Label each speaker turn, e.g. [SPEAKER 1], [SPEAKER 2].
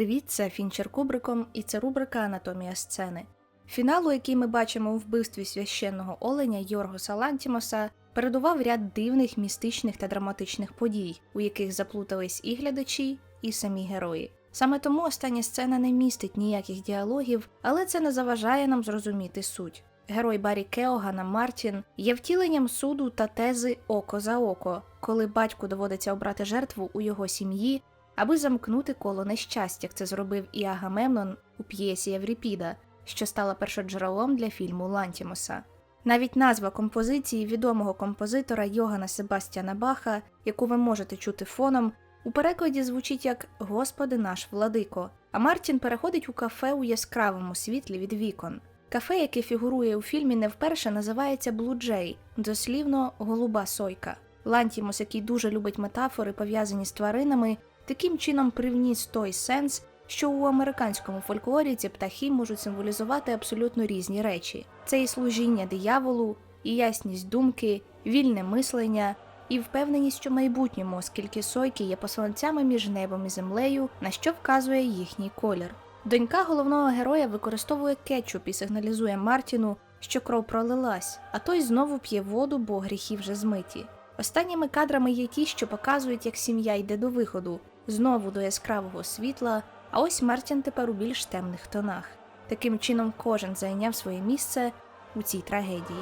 [SPEAKER 1] Привіт, це Фінчер Кубриком, і це рубрика Анатомія сцени. Фіналу, який ми бачимо у вбивстві священного оленя Йоргоса Лантімоса, передував ряд дивних, містичних та драматичних подій, у яких заплутались і глядачі, і самі герої. Саме тому остання сцена не містить ніяких діалогів, але це не заважає нам зрозуміти суть. Герой Барі Кеогана Мартін є втіленням суду та тези око за око, коли батьку доводиться обрати жертву у його сім'ї, аби замкнути коло нещастя, як це зробив і Агамемнон у п'єсі Евріпіда, що стала першоджерелом для фільму Лантімоса. Навіть назва композиції відомого композитора Йогана Себастьяна Баха, яку ви можете чути фоном, у перекладі звучить як Господи наш владико. А Мартін переходить у кафе у яскравому світлі від вікон. Кафе, яке фігурує у фільмі, не вперше називається Jay, дослівно голуба сойка. Лантімос, який дуже любить метафори, пов'язані з тваринами, таким чином привніс той сенс, що у американському фольклорі ці птахи можуть символізувати абсолютно різні речі: це і служіння дияволу, і ясність думки, вільне мислення, і впевненість у майбутньому, оскільки сойки є посланцями між небом і землею, на що вказує їхній колір. Донька головного героя використовує кетчуп і сигналізує Мартіну, що кров пролилась, а той знову п'є воду, бо гріхи вже змиті. Останніми кадрами є ті, що показують, як сім'я йде до виходу, знову до яскравого світла, а ось Мартін тепер у більш темних тонах. Таким чином кожен зайняв своє місце у цій трагедії.